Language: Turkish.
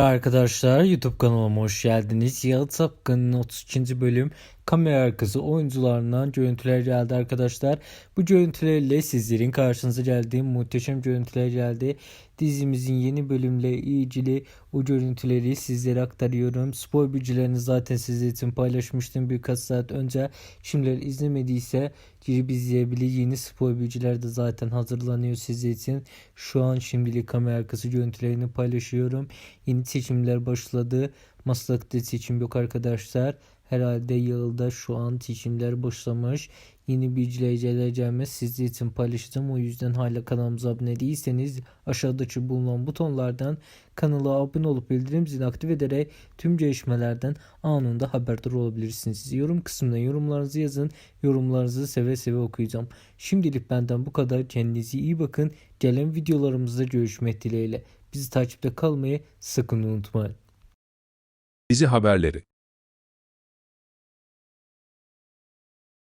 Arkadaşlar YouTube kanalıma hoş geldiniz. Yalı Sapkın'ın 32. bölüm kamera arkası oyuncularından görüntüler geldi arkadaşlar. Bu görüntülerle sizlerin karşınıza geldiğim muhteşem görüntüler geldi. Dizimizin yeni bölümle ilgili o görüntüleri sizlere aktarıyorum. Spor bilgilerini zaten sizler için paylaşmıştım birkaç saat önce. Şimdiler izlemediyse girip izleyebilir. Yeni spor bilgiler de zaten hazırlanıyor sizler için. Şu an şimdilik kamera arkası görüntülerini paylaşıyorum. Yeni seçimler başladı. Maslak'ta seçim yok arkadaşlar. Herhalde yılda şu an seçimler başlamış. Yeni bilgiler geleceğimiz sizler için paylaşacağım. O yüzden hala kanalımıza abone değilseniz aşağıdaki bulunan butonlardan kanala abone olup bildirim zilini aktif ederek tüm gelişmelerden anında haberdar olabilirsiniz. Yorum kısmına yorumlarınızı yazın. Yorumlarınızı seve seve okuyacağım. Şimdilik benden bu kadar. Kendinize iyi bakın. Gelen videolarımızda görüşmek dileğiyle. Bizi takipte kalmayı sakın unutmayın. Dizi haberleri